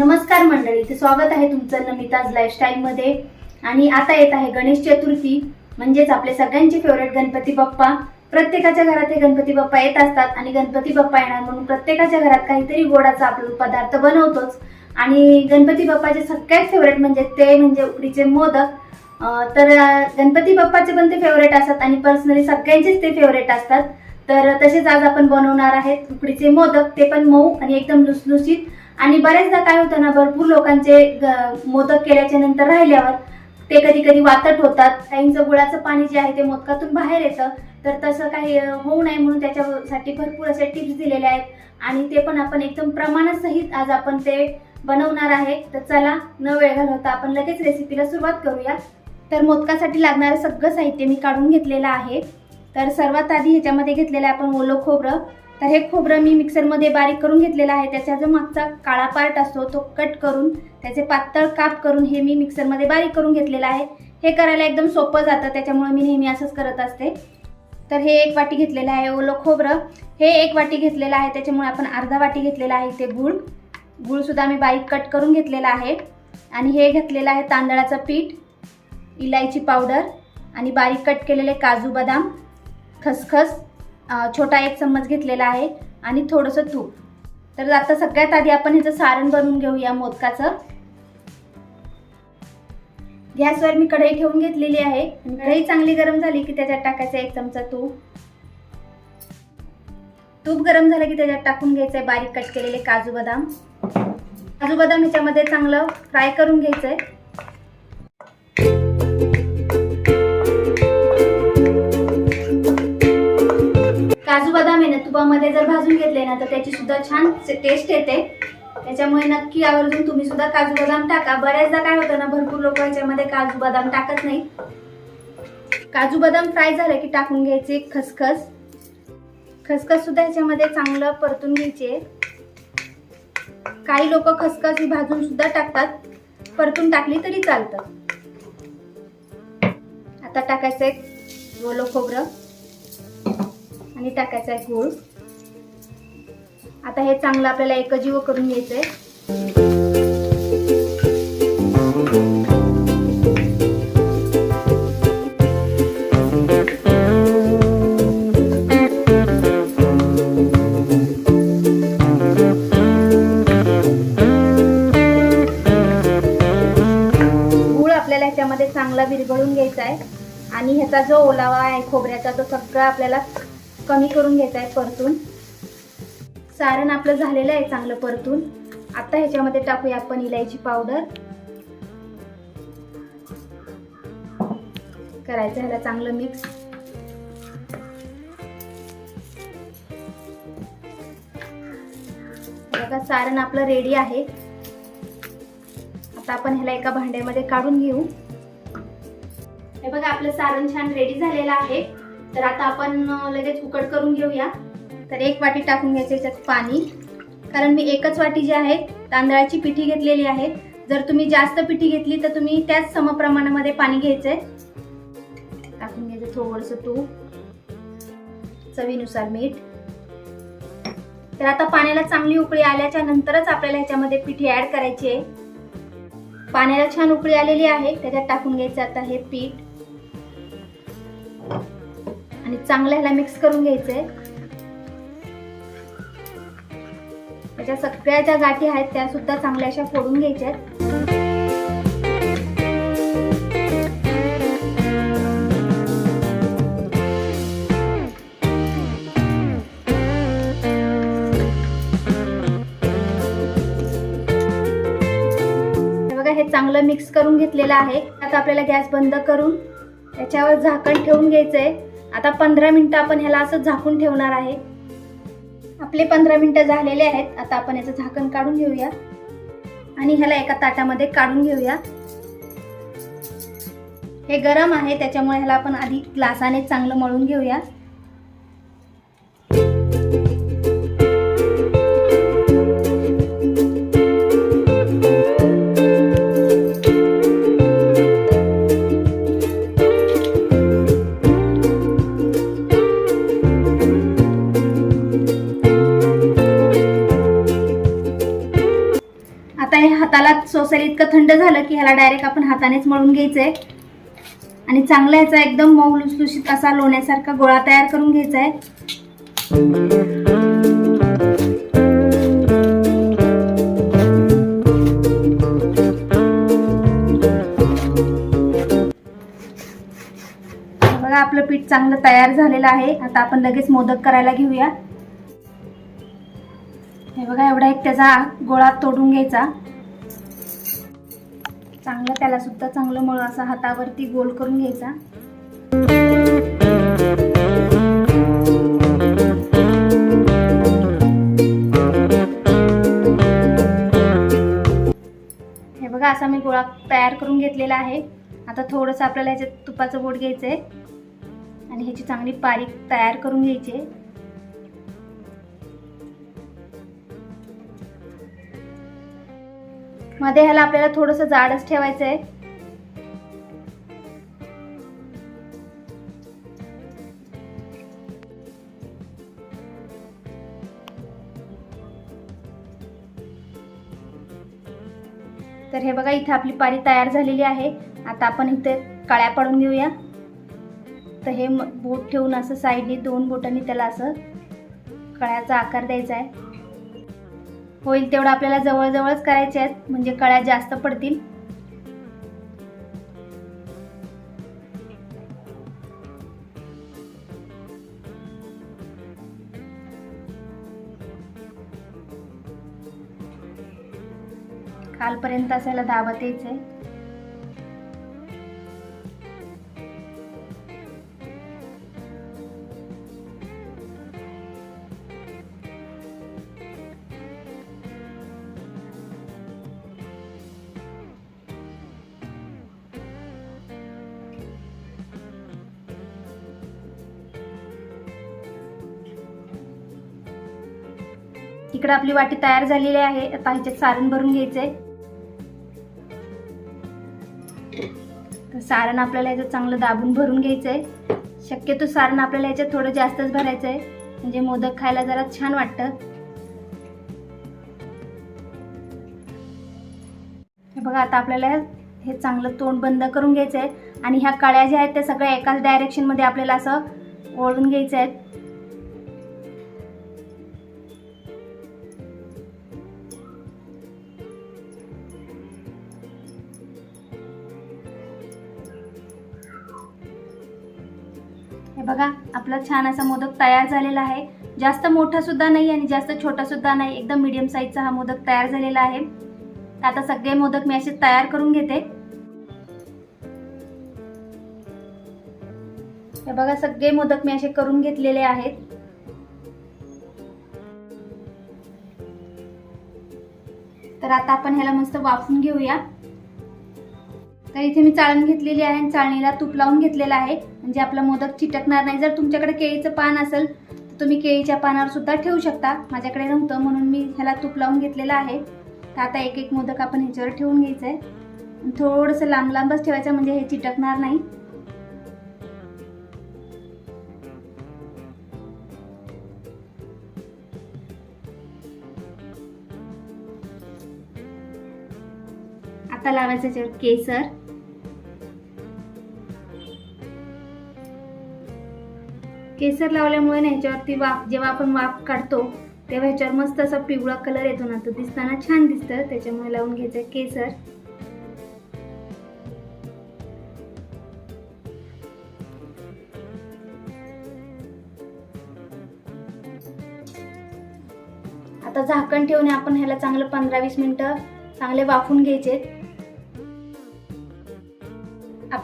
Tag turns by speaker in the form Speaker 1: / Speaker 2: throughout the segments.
Speaker 1: नमस्कार इथे स्वागत आहे तुमचं नमिताज लाईफस्टाईलमध्ये आणि आता येत आहे गणेश चतुर्थी म्हणजेच आपले सगळ्यांचे फेवरेट गणपती बाप्पा. प्रत्येकाच्या घरात हे गणपती बाप्पा येत असतात आणि गणपती बाप्पा येणार म्हणून प्रत्येकाच्या घरात काहीतरी गोडाचा आपण पदार्थ बनवतोच. आणि गणपती बाप्पाचे सगळ्यात फेवरेट म्हणजे ते म्हणजे उकडीचे मोदक. तर गणपती बाप्पाचे पण ते फेवरेट असतात आणि पर्सनली सगळ्यांचेच ते फेवरेट असतात. तर तसेच आज आपण बनवणार आहेत उकडीचे मोदक. ते पण मऊ आणि एकदम लुसलुसीत आणि बऱ्याचदा काय होतं ना भरपूर लोकांचे ग- मोदक केल्याच्यानंतर राहिल्यावर ते कधी कधी वातट होतात. काहींचं गुळाचं पाणी जे आहे ते मोदकातून बाहेर येतं. तर तसं काही होऊ नये म्हणून त्याच्यासाठी भरपूर असे टिप्स दिलेले आहेत. आणि ते पण आपण एकदम प्रमाणासहित आज आपण ते बनवणार आहे. तर चला न वेळ घालवता आपण लगेच रेसिपीला सुरुवात करूया. तर मोदकासाठी लागणारं सगळं साहित्य मी काढून घेतलेलं आहे. तर सर्वात आधी ह्याच्यामध्ये घेतलेलं आहे आपण ओलं खोबरं. तर हे खोबरं मी मिक्सरमध्ये बारीक करून घेतलेलं आहे. त्याचा जो मागचा काळा पार्ट असतो तो कट करून त्याचे पातळ काप करून हे मी मिक्सरमध्ये बारीक करून घेतलेलं आहे. हे करायला एकदम सोपं जातं त्याच्यामुळे मी नेहमी असंच करत असते. तर हे एक वाटी घेतलेलं आहे ओलं खोबरं. हे एक वाटी घेतलेलं आहे त्याच्यामुळे आपण अर्धा वाटी घेतलेला आहे इथे गूळ. गूळसुद्धा मी बारीक कट करून घेतलेला आहे. आणि हे घेतलेलं आहे तांदळाचं पीठ इलायची पावडर आणि बारीक कट केलेले काजू बदाम खसखस छोटा एक चम्मच घेतलेला आहे आणि थोडंसं तूप. तर आता सगळ्यात आधी आपण ह्याचं सारण बनवून घेऊया मोदकाचं. गॅसवर मी कढई ठेवून घेतलेली आहे. कढई चांगली गरम झाली की त्याच्यात टाकायचं एक चमचा तूप. तूप गरम झालं की त्याच्यात टाकून घ्यायचंय बारीक कट केलेले काजू बदाम. काजू बदाम ह्याच्यामध्ये चांगलं फ्राय करून घ्यायचंय. काजू बदाम आहे ना तुपामध्ये जर भाजून घेतले ना तर त्याची सुद्धा छान टेस्ट येते. त्याच्यामुळे नक्की आवर्जून तुम्ही सुद्धा काजू बदाम टाका. बऱ्याचदा काय होतं ना भरपूर लोक याच्यामध्ये काजू बदाम टाकत नाही काजू बदाम फ्राय झाले की टाकून घ्यायचे खसखस. खसखस सुद्धा याच्यामध्ये चांगलं परतून घ्यायचे. काही लोक खसखस ही भाजून सुद्धा टाकतात. परतून टाकली तरी चालतं. आता टाकायचं एक ओलं खोबरं. आणि टाकायचा आहे गूळ. आता हे चांगलं आपल्याला एकजीव करून घ्यायचंय. गूळ आपल्याला ह्याच्यामध्ये चांगला विरघळून घ्यायचा आहे. आणि ह्याचा जो ओलावा आहे खोबऱ्याचा तो सगळा आपल्याला कमी करून घ्यायचा आहे परतून. सारण आपलं झालेलं आहे चांगलं परतून. आता ह्याच्यामध्ये टाकूया आपण इलायची पावडर. करायचं ह्याला चांगलं मिक्स बघा सारण आपलं रेडी आहे. आता आपण ह्याला एका भांड्यामध्ये काढून घेऊ. हे बघा आपलं सारण छान रेडी झालेलं आहे. तर आता आपण लगेच उकड करून घेऊया. तर एक वाटी टाकून घ्यायचं याच्यात पाणी. कारण मी एकच वाटी जी आहे तांदळाची पिठी घेतलेली आहे. जर तुम्ही जास्त पिठी घेतली तर तुम्ही त्याच समप्रमाणामध्ये पाणी घ्यायचंय. टाकून घ्यायचं थोडंसं तूप. चवीनुसार मीठ. तर आता पाण्याला चांगली उकळी आल्याच्या नंतरच आपल्याला ह्याच्यामध्ये पिठी ऍड करायची आहे. पाण्याला छान उकळी आलेली आहे त्याच्यात टाकून घ्यायचं आता हे पीठ. आणि चांगलं ह्याला मिक्स करून घ्यायचंय. त्याच्या सगळ्या ज्या गाठी आहेत त्या सुद्धा चांगल्या अशा फोडून घ्यायच्या आहेत हे बघा हे चांगलं मिक्स करून घेतलेलं आहे. आता आपल्याला गॅस बंद करून त्याच्यावर झाकण ठेवून घ्यायचंय. आता पंधरा मिनटं आपण ह्याला असं झाकून ठेवणार आहे. आपले पंधरा मिनटं झालेले आहेत. आता आपण याचं झाकण काढून घेऊया. आणि ह्याला एका ताटामध्ये काढून घेऊया. हे गरम आहे त्याच्यामुळे ह्याला आपण आधी ग्लासाने चांगलं मळून घेऊया. आता इतकं थंड झालं की ह्याला डायरेक्ट आपण हातानेच मळून घ्यायचंय. आणि चांगला ह्याचा एकदम मऊ लुसलुशीत असा लोण्यासारखा गोळा तयार करून घ्यायचा आहे बघा आपलं पीठ चांगलं तयार झालेलं आहे. आता आपण लगेच मोदक करायला घेऊया. हे बघा एवढा एक त्याचा गोळा तोडून घ्यायचा. चांगलं त्याला सुद्धा चांगलं मळ असा हातावरती गोल करून घ्यायचा. हे बघा असा मी गोळा तयार करून घेतलेला आहे. आता थोडंसं आपल्याला ह्याच्यात तुपाचं बोट घ्यायचं आहे आणि ह्याची चांगली पारीक तयार करून घ्यायची आहे. मध्ये ह्याला आपल्याला थोडंसं जाडच ठेवायचं आहे तर हे बघा इथे आपली पारी तयार झालेली आहे. आता आपण इथे काळ्या पाडून घेऊया. तर हे बोट ठेवून असं साईडने दोन बोटांनी त्याला असं कळ्याचा आकार द्यायचा आहे. होईल तेवढं आपल्याला जवळजवळच करायचे आहेत म्हणजे कळ्या जास्त पडतील. कालपर्यंत असायला दाबत आहे. इकडे आपली वाटी तयार झालेली आहे. आता ह्याच्यात सारण भरून घ्यायचंय. तर सारण आपल्याला याचं चांगलं दाबून भरून घ्यायचंय. शक्यतो सारण आपल्याला याच्यात थोडं जास्तच भरायचं आहे म्हणजे मोदक खायला जरा छान वाटतं. बघा आता आपल्याला हे चांगलं तोंड बंद करून घ्यायचं आहे आणि ह्या कळ्या ज्या आहेत त्या सगळ्या एकाच डायरेक्शनमध्ये आपल्याला असं ओळून घ्यायचं आहेत आपला छान असा मोदक तयार झालेला आहे. जास्त मोठा सुद्धा नाही आणि जास्त छोटा सुद्धा नाही एकदम मीडियम साईजचा हा मोदक तयार झालेला आहे. आता सगळे मोदक मी असे तयार करून घेते. हे बघा सगळे मोदक मी असे करून घेतलेले आहेत. तर आता आपण ह्याला मस्त वाफून घेऊया. तर इथे मी चाळण घेतलेली आहे आणि चाळणीला तूप लावून घेतलेलं आहे. म्हणजे आपला मोदक चिटकणार नाही. जर तुमच्याकडे केळीचं पान असेल तर तुम्ही केळीच्या पानावर सुद्धा ठेवू शकता. माझ्याकडे नव्हतं म्हणून मी ह्याला तूप लावून घेतलेलं आहे. तर आता एक एक मोदक आपण ह्याच्यावर ठेवून घ्यायचं आहे थोडंसं लांब लांबच ठेवायचं म्हणजे हे चिटकणार नाही. आता लावायचं केसर. केसर लावल्यामुळे ना ह्याच्यावरती वाफ जेव्हा आपण वाफ काढतो तेव्हा ह्याच्यावर मस्त असा पिवळा कलर येतो ना तो दिसताना छान दिसतं. त्याच्यामुळे लावून घ्यायचं केसर. आता झाकण ठेवून आपण ह्याला चांगलं पंधरा वीस मिनटं चांगले वाफून घ्यायचे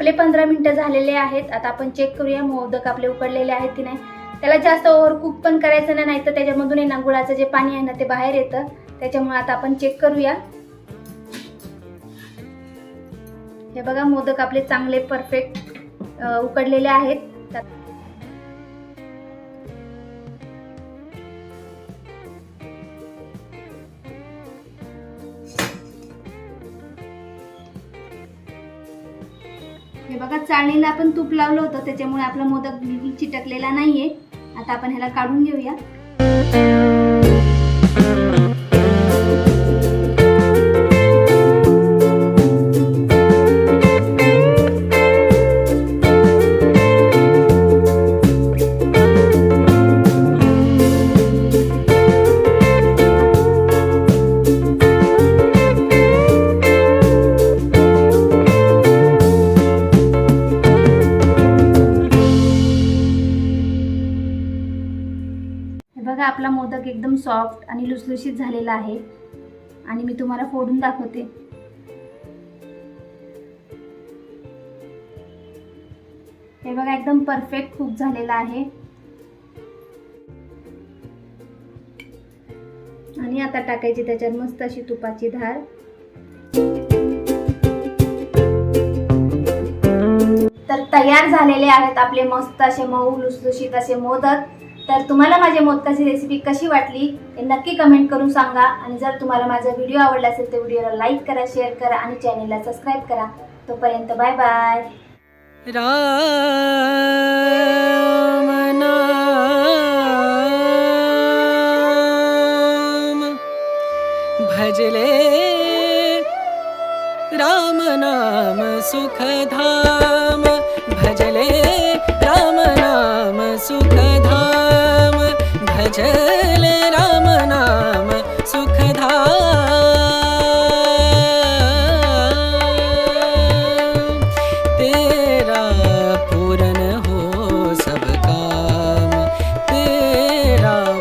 Speaker 1: आपले पंधरा मिनिटं झालेले आहेत. आता आपण चेक करूया मोदक आपले उकडलेले आहेत की नाही. त्याला जास्त ओव्हर कुक पण करायचं ना नाही तर त्याच्यामधून आहे ना गुळाचं जे पाणी आहे ना ते बाहेर येतं. त्याच्यामुळे आता आपण चेक करूया. हे बघा मोदक आपले चांगले परफेक्ट उकडलेले आहेत. हे बघा चाळणीला आपण तूप लावलं होतं त्याच्यामुळे आपला मोदक बिलकुल चिटकलेला नाहीये. आता आपण ह्याला काढून घेऊया. आणि लुसलुशीत झालेला आहे आणि मी तुम्हाला फोडून दाखवते. हे बघा एकदम परफेक्ट खूप झालेला आहे. आणि आता टाकायची त्याच्यात मस्त अशी तुपाची धार. तर तयार झालेले आहेत आपले मस्त असे मऊ लुसलुशीत असे मोदक. तर तुम्हाला माझ्या मोदकाची रेसिपी कशी वाटली हे नक्की कमेंट करून सांगा. आणि जर तुम्हाला माझा व्हिडिओ आवडला असेल तर व्हिडिओला लाईक करा शेअर करा आणि चॅनेलला सबस्क्राईब करा. तोपर्यंत बाय बाय
Speaker 2: राम भजले राम नाम सुखधा भजले